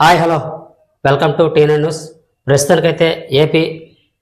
Hi hello. Welcome to Teena news. ప్రస్తుతానికైతే AP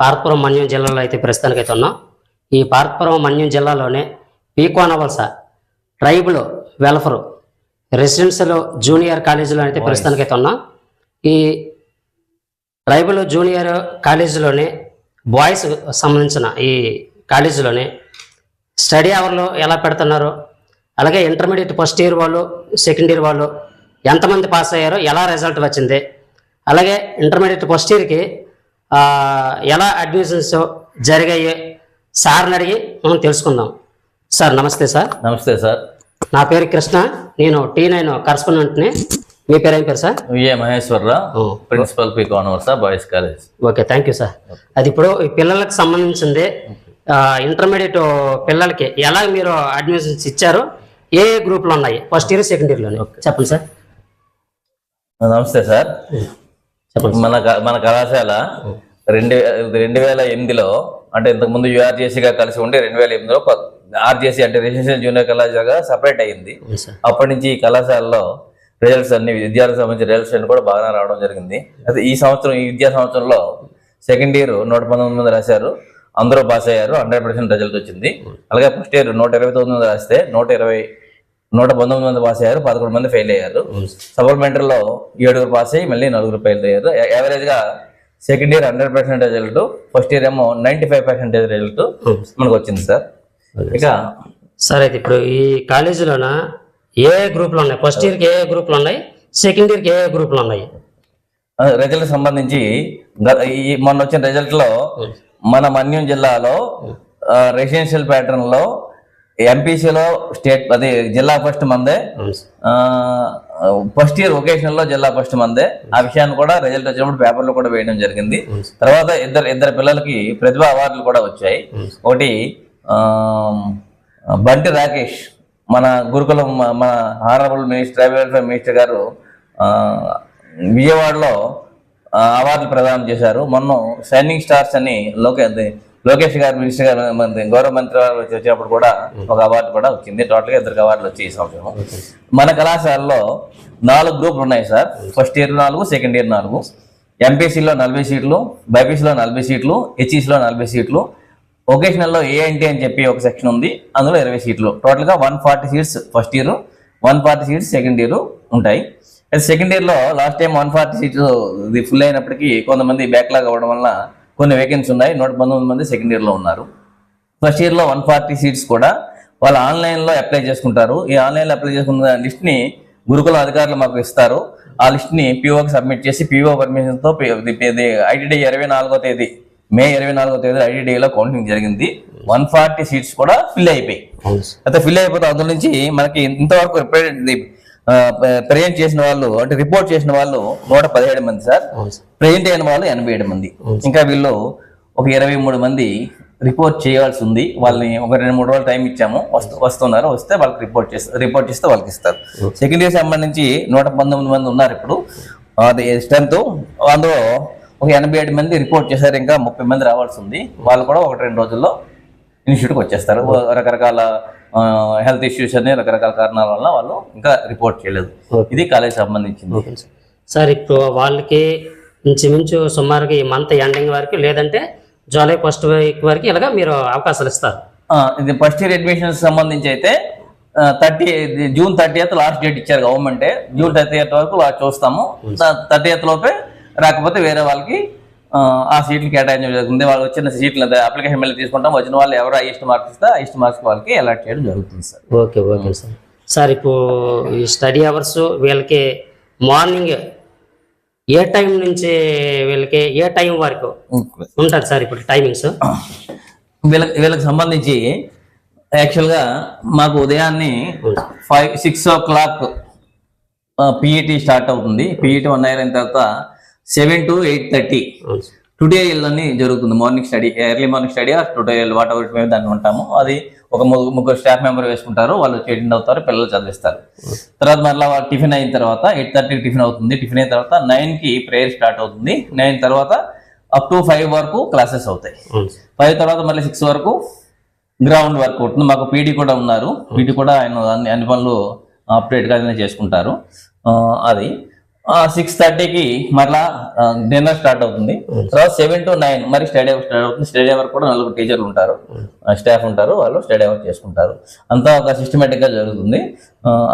పార్పురం Manyam జిల్లాలో అయితే ప్రస్తుతానికైతే ఉన్నాం. ఈ పార్పురం మన్యం జిల్లాలోనే Peekonavalasa tribal welfare residential junior కాలేజీలో అయితే ప్రస్తుతానికైతే ఉన్నాం. ఈ ట్రైబల్ జూనియర్ కాలేజీలోనే బాయ్స్ సంబంధించిన ఈ కాలేజీలోనే స్టడీ అవర్లో ఎలా పెడుతున్నారు? అలాగే ఇంటర్మీడియట్ ఫస్ట్ ఇయర్ వాళ్ళు సెకండ్ ఇయర్ వాళ్ళు ఎంతమంది పాస్ అయ్యారో ఎలా రిజల్ట్ వచ్చింది అలాగే ఇంటర్మీడియట్ ఫస్ట్ ఇయర్కి ఎలా అడ్మిషన్స్ జరిగాయి సార్ని అడిగి మనం తెలుసుకుందాం. సార్ నమస్తే సార్. నమస్తే సార్. నా పేరు కృష్ణ నేను టీ నైన్ కరస్పాండెంట్ని మీ పేరు ఏం పేరు sir? V A Maheshwararao principal P కానవర్సా boys college okay thank you sir. అది ఇప్పుడు ఈ పిల్లలకు సంబంధించింది ఇంటర్మీడియట్ పిల్లలకి ఎలా మీరు అడ్మిషన్స్ ఇచ్చారు ఏ ఏ గ్రూప్లు ఉన్నాయి? ఫస్ట్ ఇయర్ సెకండ్ ఇయర్లోనే చెప్పండి సార్. నమస్తే సార్. మన మన కళాశాల రెండు రెండు వేల ఎనిమిదిలో అంటే ఇంతకుముందు యూఆర్జేసీగా కలిసి ఉండి రెండు వేల ఎనిమిదిలో ఆర్జేసీ అంటే రెసిడెన్షియల్ జూనియర్ కళాశాలగా సపరేట్ అయ్యింది. అప్పటి నుంచి ఈ కళాశాలలో రిజల్ట్స్ అన్ని విద్యార్థులకు సంబంధించిన రిజల్ట్స్ అన్ని కూడా బాగా రావడం జరిగింది. అయితే ఈ సంవత్సరం ఈ విద్యా సంవత్సరంలో సెకండ్ ఇయర్ నూట పంతొమ్మిది మంది రాశారు. అందరూ పాస్ అయ్యారు. హండ్రెడ్ పర్సెంట్ రిజల్ట్ వచ్చింది. అలాగే ఫస్ట్ ఇయర్ నూట ఇరవై తొమ్మిది మంది రాస్తే నూట ఇరవై నూట పంతొమ్మిది మంది పాస్ అయ్యారు పదకొండు మంది ఫెయిల్ అయ్యారు. సప్లిమెంటరీలో ఏడుగురు పాస్ అయ్యి మళ్ళీ నలుగురు ఫెయిల్ అయ్యారు. యావరేజ్గా second year hundred percent result first year ఏమో నైన్టీ ఫైవ్ పర్సెంటేజ్ రిజల్ట్ మనకు వచ్చింది సార్. ఇక సార్ అయితే ఇప్పుడు ఈ కాలేజీలోన ఏ గ్రూప్లు ఉన్నాయి? ఫస్ట్ ఇయర్కి ఏ ఏ గ్రూప్లు ఉన్నాయి? సెకండ్ ఇయర్కి ఏ ఏ గ్రూప్లు ఉన్నాయి? రిజల్ట్ సంబంధించి ఈ మొన్న వచ్చిన రిజల్ట్లో మన మన్యం జిల్లాలో రెసిడెన్షియల్ ప్యాటర్న్లో ఎంపీసీలో స్టేట్ అది జిల్లా ఫస్ట్ మందే. ఫస్ట్ ఇయర్ వొకేషనల్లో జిల్లా ఫస్ట్ మందే. ఆ విషయాన్ని కూడా రిజల్ట్ వచ్చినప్పుడు పేపర్లో కూడా వేయడం జరిగింది. తర్వాత ఇద్దరు ఇద్దరు పిల్లలకి ప్రతిభ అవార్డులు కూడా వచ్చాయి. ఒకటి బంటి రాకేష్ మన గురుకులం మన హానరబుల్ మినిస్టర్ వెల్ఫేర్ మినిస్టర్ గారు విజయవాడలో అవార్డులు ప్రదానం చేశారు. మొన్న షైనింగ్ స్టార్స్ అని లోకే లోకేష్ గారు మినిస్టర్ గారు మన గౌరవ మంత్రి గారు వచ్చి- వచ్చినప్పుడు కూడా ఒక అవార్డు కూడా వచ్చింది. టోటల్గా ఇద్దరికి అవార్డులు వచ్చాయి ఈ సంవత్సరం. మన కళాశాలలో నాలుగు గ్రూపులు ఉన్నాయి సార్. ఫస్ట్ ఇయర్ నాలుగు సెకండ్ ఇయర్ నాలుగు. ఎంపీసీలో నలభై సీట్లు బైపీసీలో నలభై సీట్లు హెచ్ఈసీలో నలభై సీట్లు. వొకేషనల్లో ఏఎన్టీ అని చెప్పి ఒక సెక్షన్ ఉంది. అందులో ఇరవై సీట్లు. టోటల్గా one forty seats first year one forty seats second year ఉంటాయి. అయితే సెకండ్ ఇయర్లో last time one forty seats ఇది ఫుల్ అయినప్పటికీ కొంతమంది బ్యాక్లాగ్ అవ్వడం వల్ల కొన్ని వేకెన్సీ ఉన్నాయి. నూట పంతొమ్మిది మంది సెకండ్ ఇయర్లో ఉన్నారు. ఫస్ట్ ఇయర్లో వన్ ఫార్టీ సీట్స్ కూడా వాళ్ళు ఆన్లైన్లో అప్లై చేసుకుంటారు. ఈ ఆన్లైన్లో అప్లై చేసుకున్న లిస్ట్ని గురుకుల అధికారులు మాకు ఇస్తారు. ఆ లిస్ట్ని పీఓకి సబ్మిట్ చేసి పీఓ పర్మిషన్తో ఐటీడీ ఇరవై నాలుగో తేదీ మే ఇరవై నాలుగో తేదీ ఐటీడీలో కౌంటింగ్ జరిగింది. వన్ ఫార్టీ సీట్స్ కూడా ఫిల్ అయిపోయి. అవును సార్. అయితే ఫిల్ అయిపోతే అందులో నుంచి మనకి ఇంతవరకు ప్రజెంట్ చేసిన వాళ్ళు అంటే రిపోర్ట్ చేసిన వాళ్ళు నూట పదిహేడు మంది సార్. ప్రజెంట్ అయిన వాళ్ళు ఎనభై ఏడు మంది. ఇంకా వీళ్ళు ఒక ఇరవై మూడు మంది రిపోర్ట్ చేయాల్సి ఉంది. వాళ్ళని ఒక రెండు మూడు రోజులు టైం ఇచ్చాము. వస్తు వస్తున్నారు. వస్తే వాళ్ళకి రిపోర్ట్ చేస్తారు రిపోర్ట్ చేస్తే వాళ్ళకి ఇస్తారు. సెకండ్ ఇయర్ సంబంధించి నూట పంతొమ్మిది మంది ఉన్నారు ఇప్పుడు. అది స్ట్రెంత్. అందులో ఒక ఎనభై ఏడు మంది రిపోర్ట్ చేశారు. ఇంకా ముప్పై మంది రావాల్సి ఉంది. వాళ్ళు కూడా ఒకటి రెండు రోజుల్లో ఇన్స్టిట్యూట్కి వచ్చేస్తారు. రకరకాల హెల్త్ ఇష్యూస్ అని రకరకాల కారణాల వల్ల వాళ్ళు ఇంకా రిపోర్ట్ చేయలేదు. ఇది కాలేజ్ సంబంధించింది. సార్. ఇప్పుడు వాళ్ళకి ఇంచుమించు సుమారుగా ఈ మంత్ ఎండింగ్ వరకు లేదంటే జూలై ఫస్ట్ వీక్ వరకు ఇలాగ మీరు అవకాశాలు ఇస్తారు. ఇది ఫస్ట్ ఇయర్ అడ్మిషన్స్ సంబంధించి అయితే thirty June thirty eighth last date ఇచ్చారు గవర్నమెంట్. జూన్ థర్టీ ఎయిత్ వరకు చూస్తాము. థర్టీ ఎయిత్ లోపే రాకపోతే వేరే వాళ్ళకి ఆ, సీట్లు కేటాయించడం జరుగుతుంది. వాళ్ళు వచ్చిన సీట్లు అప్లికేషన్ మళ్ళీ తీసుకుంటాం. వచ్చిన వాళ్ళు ఎవరు హైయెస్ట్ మార్క్స్ ఇస్తే హైయెస్ట్ మార్క్స్ వాళ్ళకి అలాట్ చేయడం జరుగుతుంది sir. Okay okay sir. Sir ఇప్పుడు ఈ స్టడీ అవర్స్ వీళ్ళకి మార్నింగ్ ఏ టైం నుంచి వీళ్ళకి ఏ టైం వరకు ఉంటుంది సార్ ఇప్పుడు టైమింగ్స్? వీళ్ళకి వీళ్ళకి సంబంధించి యాక్చువల్గా మాకు ఉదయాన్నే five six o'clock PET start అవుతుంది. పీఈటీ వన్ అవర్ అయిన తర్వాత seven to eight thirty. Tutorial అని జరుగుతుంది. Morning study early morning study or tutorial whatever మేము దాన్ని ఉంటాము. అది ఒక ముగ్గురు ముగ్గురు స్టాఫ్ మెంబర్ వేసుకుంటారు. వాళ్ళు అటెండ్ అవుతారు పిల్లలు చదివిస్తారు. తర్వాత మళ్ళీ టిఫిన్ అయిన తర్వాత ఎయిట్ థర్టీకి టిఫిన్ అవుతుంది. టిఫిన్ అయిన తర్వాత నైన్కి ప్రేయర్ స్టార్ట్ అవుతుంది. నైన్ తర్వాత అప్ టు ఫైవ్ వరకు క్లాసెస్ అవుతాయి. ఫైవ్ తర్వాత మళ్ళీ సిక్స్ వరకు గ్రౌండ్ వర్క్ ఉంటుంది మాకు పీడీ కూడా ఉన్నారు. పీడీ కూడా ఆయన అన్ని అన్ని పనులు అప్డేట్గా చేసుకుంటారు. ఆ, అది. సిక్స్ థర్టీకి మరలా డిన్నర్ స్టార్ట్ అవుతుంది. తర్వాత సెవెన్ టు నైన్ మరి స్టడీ అవర్ స్టార్ట్ అవుతుంది. స్టడీ అవర్ కూడా నలుగురు టీచర్లు ఉంటారు. స్టాఫ్ ఉంటారు. వాళ్ళు స్టడీ అవర్ చేసుకుంటారు. అంతా ఒక సిస్టమేటిక్గా జరుగుతుంది.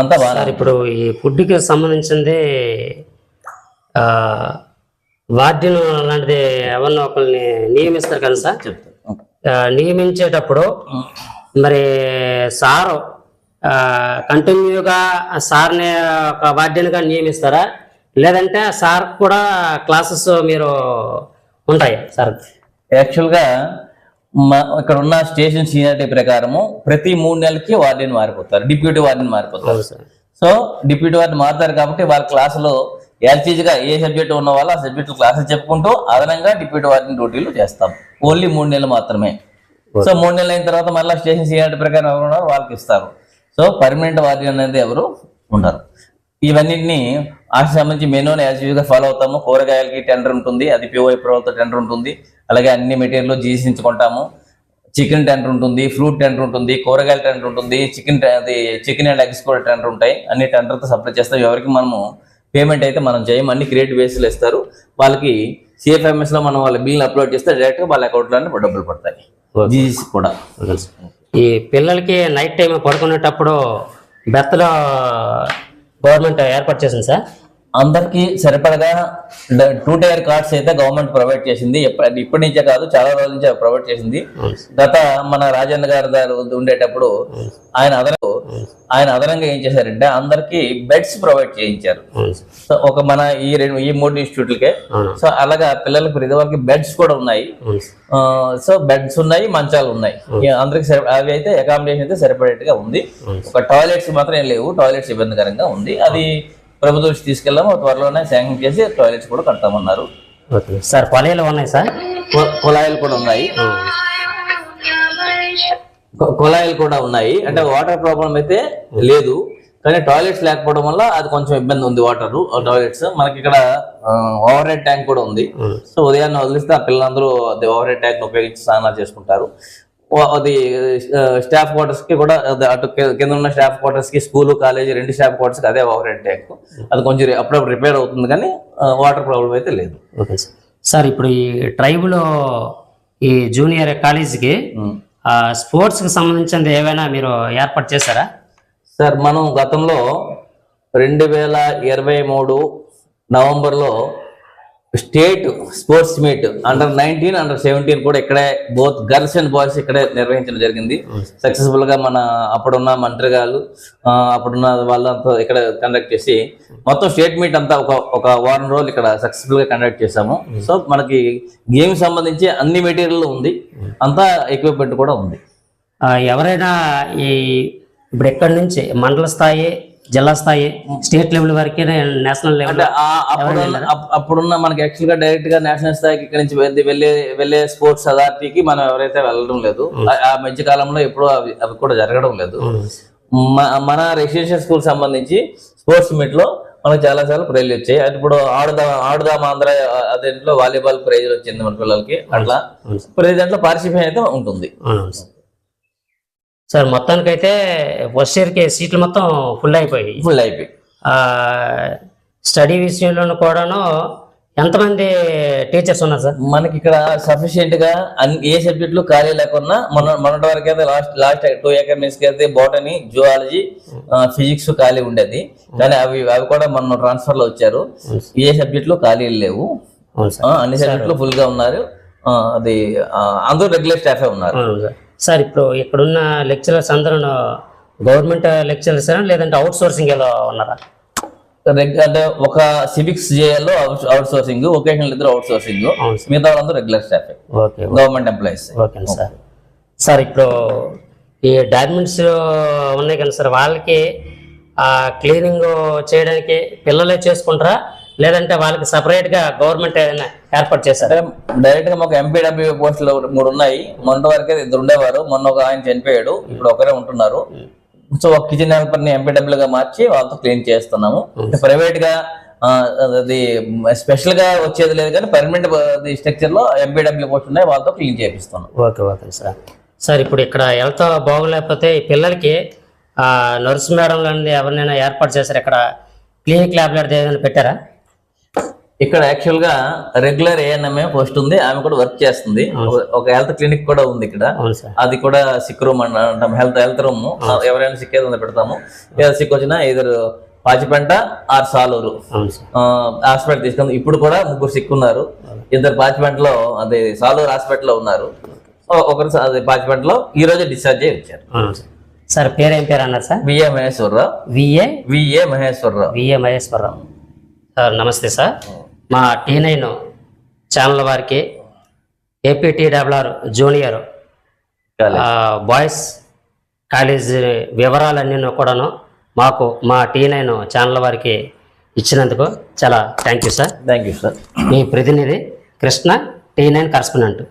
అంతా బాగా ఇప్పుడు ఈ ఫుడ్కి సంబంధించింది వార్డెన్ లాంటిది ఎవరినో ఒకరిని నియమిస్తారు కదా సార్? నియమించేటప్పుడు మరి సారు కంటిన్యూగా సార్ని ఒక వార్డెన్గా నియమిస్తారా? లేదంటే సార్ కూడా క్లాసెస్ మీరు ఉంటాయి సార్. యాక్చువల్గా మా ఇక్కడ ఉన్న స్టేషన్ సీనియారిటీ ప్రకారము ప్రతి మూడు నెలలకి వార్డెన్ మారిపోతారు డిప్యూటీ వార్డెన్ మారిపోతారు. సో డిప్యూటీ వార్డెన్ మారుతారు కాబట్టి వాళ్ళ క్లాసులో గా ఏ సబ్జెక్ట్ ఉన్న వాళ్ళు ఆ సబ్జెక్ట్ క్లాసులు చెప్పుకుంటూ అదనంగా డిప్యూటీ వార్డెన్ డ్యూటీలు చేస్తాం. ఓన్లీ మూడు నెలలు మాత్రమే. సో మూడు నెలలు అయిన తర్వాత మళ్ళీ స్టేషన్ సీనియారిటీ ప్రకారం ఎవరు ఉన్నారో వాళ్ళకి ఇస్తారు. సో పర్మనెంట్ వార్డెన్ అనేది ఎవరు ఉండరు. ఇవన్నిటిని ఆశకు సంబంధించి మెనూని యాజ్గా ఫాలో అవుతాము. కూరగాయలకి టెండర్ ఉంటుంది. అది పిఓఐ ప్రభుత్వ టెండర్ ఉంటుంది. అలాగే అన్ని మెటీరియల్ జీసించుకుంటాము చికెన్ టెండర్ ఉంటుంది ఫ్రూట్ టెండర్ ఉంటుంది కూరగాయల టెండర్ ఉంటుంది చికెన్ అది చికెన్ అండ్ ఎగ్స్ కూడా టెండర్ ఉంటాయి. అన్ని టెండర్తో సప్లై చేస్తాం. ఎవరికి మనము పేమెంట్ అయితే మనం చేయం అన్ని క్రియేట్ బేస్లో ఇస్తారు. వాళ్ళకి సిఎఫ్ఎంఎస్లో మనం వాళ్ళ బిల్ అప్లోడ్ చేస్తే డైరెక్ట్గా వాళ్ళ అకౌంట్లోనే డబ్బులు పడతాయి. జీసీ కూడా. ఈ పిల్లలకి నైట్ టైం పడుకునేటప్పుడు బెత్తలో గవర్నమెంట్ ఏర్పాటు చేసింది సార్? అందరికి సరిపడగా టూ టైర్ కార్డ్స్ అయితే గవర్నమెంట్ ప్రొవైడ్ చేసింది. ఇప్పటి నుంచే కాదు చాలా రోజుల నుంచి ప్రొవైడ్ చేసింది. గత మన రాజేంద్ర గారి గారు ఉండేటప్పుడు ఆయన అదనపు ఆయన అదనంగా ఏం చేశారంటే అందరికి బెడ్స్ ప్రొవైడ్ చేయించారు. సో ఒక మన ఈ రెండు ఈ మూడు ఇన్స్టిట్యూట్లకే. అవును సో అలాగా పిల్లలకు ప్రతి వాళ్ళకి బెడ్స్ కూడా ఉన్నాయి. సో బెడ్స్ ఉన్నాయి మంచాలు ఉన్నాయి. అందరికి సరి అవి అయితే అకామిడేషన్ అయితే సరిపడేట్టుగా ఉంది. ఒక టాయిలెట్స్ మాత్రం ఏం లేవు. టాయిలెట్స్ ఇబ్బందికరంగా ఉంది. అది ప్రభుత్వం దృష్టికి తీసుకెళ్ళాము త్వరలోనే శాంక్షన్ చేసి టాయిలెట్స్ కూడా కడతామన్నారు. ఓకే. సార్ కొలైలు ఉన్నాయి సార్? కు- కుళాయిలు కూడా ఉన్నాయి. కు- కుళాయిలు కూడా ఉన్నాయి. అంటే వాటర్ ప్రాబ్లం అయితే లేదు. కానీ టాయిలెట్స్ లేకపోవడం వల్ల అది కొంచెం ఇబ్బంది ఉంది వాటర్ టాయిలెట్స్ మనకి ఇక్కడ ఓవర్ హెడ్ ట్యాంక్ కూడా ఉంది. సో ఉదయాన్నే వదిలిస్తే ఆ పిల్లలందరూ ఓవర్ హెడ్ ట్యాంక్ ఉపయోగించి స్నానాలు చేసుకుంటారు. అది స్టాఫ్ క్వార్టర్స్కి కూడా అటు కింద ఉన్న స్టాఫ్ క్వార్టర్స్కి స్కూల్ కాలేజ్ రెండు స్టాఫ్ క్వార్టర్స్కి అదే ఓవర్ హెడ్ ట్యాంక్ అది కొంచెం అప్పుడప్పుడు రిపేర్ అవుతుంది కానీ వాటర్ ప్రాబ్లం అయితే లేదు. Okay sir. సార్ ఇప్పుడు ఈ ట్రైబులో ఈ జూనియర్ కాలేజీకి స్పోర్ట్స్కి సంబంధించింది ఏవైనా మీరు ఏర్పాటు చేశారా? సార్ మనం గతంలో రెండు వేల ఇరవై మూడు నవంబర్లో state sports meet under nineteen under seventeen కూడా ఇక్కడే బోత్ గర్ల్స్ అండ్ బాయ్స్ ఇక్కడే నిర్వహించడం జరిగింది. సక్సెస్ఫుల్గా మన అప్పుడున్న మంత్రి గారు అప్పుడున్న వాళ్ళంతా ఇక్కడ కండక్ట్ చేసి మొత్తం స్టేట్ మీట్ అంతా ఒక ఒక వారం రోజులు ఇక్కడ సక్సెస్ఫుల్గా కండక్ట్ చేసాము సో మనకి గేమ్ సంబంధించి అన్ని మెటీరియల్ ఉంది. అంతా ఎక్విప్మెంట్ కూడా ఉంది. ఎవరైనా ఈ ఇప్పుడు ఎక్కడి నుంచి మండల స్థాయి జిల్లా స్థాయి స్టేట్ లెవెల్ వరకు నేషనల్ లెవెల్ అంటే అప్పుడున్న అప్- అప్పుడున్న మనకి యాక్చువల్గా డైరెక్ట్గా నేషనల్ స్థాయికి ఇక్కడ నుంచి వెళ్ళి వెళ్ళే వెళ్ళే స్పోర్ట్స్ అథారిటీకి మనం ఎవరైతే వెళ్ళడం లేదు ఆ- మధ్య కాలంలో ఎప్పుడూ అవి అవి కూడా జరగడం లేదు. మన రెసిడెన్షియల్ స్కూల్ సంబంధించి స్పోర్ట్స్ మీట్లో మనకు చాలా చాలా ప్రైజ్లు వచ్చాయి. అది ఇప్పుడు ఆడుదాం ఆడుదాం ఆంధ్ర అదేంట్లో వాలీబాల్ ప్రైజ్ వచ్చింది మన పిల్లలకి. అట్లా ప్రతి దాంట్లో పార్టిసిపేషన్ అయితే ఉంటుంది. సార్ మొత్తానికైతే ఫస్ట్ ఇయర్కి సీట్లు మొత్తం ఫుల్ అయిపోయాయి. ఫుల్ అయిపోయి. స్టడీ విషయంలోనూ కూడాను ఎంతమంది టీచర్స్ ఉన్నారు సార్? మనకి ఇక్కడ సఫిషియెంట్గా అన్ని ఏ సబ్జెక్టులు ఖాళీ లేకున్నా మన మొన్నటి వరకు అయితే లాస్ట్ లాస్ట్ టూ ఎకడమిక్స్కి అయితే బోటనీ జువాలజీ ఫిజిక్స్ ఖాళీ ఉండేది. కానీ అవి అవి కూడా మన ట్రాన్స్ఫర్లో వచ్చారు ఏ సబ్జెక్టులు ఖాళీలు లేవు. అన్ని సబ్జెక్టులు ఫుల్గా ఉన్నారు. అది అందరూ రెగ్యులర్ స్టాఫే ఉన్నారు. సార్ ఇప్పుడు ఇక్కడున్న లెక్చరర్స్ అందరూ గవర్నమెంట్ లెక్చరర్స్ లేదంటే అవుట్ సోర్సింగ్ ఏదో ఉన్నారా? అంటే ఒక సివిక్స్ జేఎల్లో అవుట్ సోర్సింగ్ ఒకేషనల్ ఇద్దరు అవుట్ సోర్సింగ్ మిగతా వాళ్ళందరూ regular స్టాఫే okay government employees okay sir. Sir ఇప్పుడు ఈ డాక్యుమెంట్స్ ఉన్నాయి కదా సార్ వాళ్ళకి క్లీనింగ్ చేయడానికి పిల్లలే చేసుకుంటారా? లేదంటే వాళ్ళకి separate గా గవర్నమెంట్ ఏదైనా ఏర్పాటు చేశారా? డైరెక్ట్గా మాకు ఎంపీడబ్ల్యూ పోస్టులు మూడు ఉన్నాయి. మొన్న వరకే ఇద్దరు ఉండేవారు. మొన్న ఒక ఆయన చనిపోయాడు. ఇప్పుడు ఒకరే ఉంటున్నారు. సో ఒక కిచెన్ హెల్పర్ని ఎంపీడబ్ల్యూ గా మార్చి వాళ్ళతో క్లీన్ చేస్తున్నాము. ప్రైవేట్గా అది స్పెషల్గా వచ్చేది లేదు కానీ పర్మనెంట్ స్ట్రక్చర్లో ఎంపీడబ్ల్యూ పోస్ట్ ఉన్నాయి. వాళ్ళతో clean చేపిస్తున్నాం. Okay okay sir. Sir ఇప్పుడు ఇక్కడ హెల్త్ బాగోలేకపోతే ఈ పిల్లలకి నర్స్ మేడం లాంటి ఎవరినైనా ఏర్పాటు చేశారు? ఇక్కడ క్లినిక్ ల్యాబ్ లాంటిది ఏదైనా పెట్టారా? ఇక్కడ యాక్చువల్గా రెగ్యులర్ ఏఎన్ఎంఏ పోస్ట్ ఉంది. ఆమె కూడా వర్క్ చేస్తుంది. ఒక- హెల్త్ క్లినిక్ కూడా ఉంది ఇక్కడ. అది కూడా సిక్ రూమ్ అంటాం. హెల్త్ హెల్త్ రూమ్ ఎవరైనా సిక్ ఏదో పెడతాము. ఏదో సిక్ వచ్చినా ఇద్దరు పాచిపెంట ఆర్ సాలూరు. హాస్పిటల్ తీసుకుంది. ఇప్పుడు కూడా ముగ్గురు సిక్ ఉన్నారు. ఇద్దరు పాచిపెంటలో అదే సాలూరు హాస్పిటల్లో ఉన్నారు. ఒకరు అదే పాచిపెంటలో ఈ రోజే డిశ్చార్జ్ అయ్యి వచ్చారు. సార్. సార్ పేరు ఏం పేరు అన్నారు sir? V A Maheshwararao. V A? V A Maheshwararao. V A Maheshwararao. Sir నమస్తే సార్. మా టీ నైన్ ఛానల్ వారికి ఏపీటీడబ్ల్యూఆర్ జూనియర్ బాయ్స్ కాలేజ్ వివరాలన్నీ కూడాను మాకు మా టీ నైన్ ఛానల్ వారికి ఇచ్చినందుకు చాలా thank you sir. Thank you sir. మీ ప్రతినిధి కృష్ణ టీ నైన్ కరస్పాండెంట్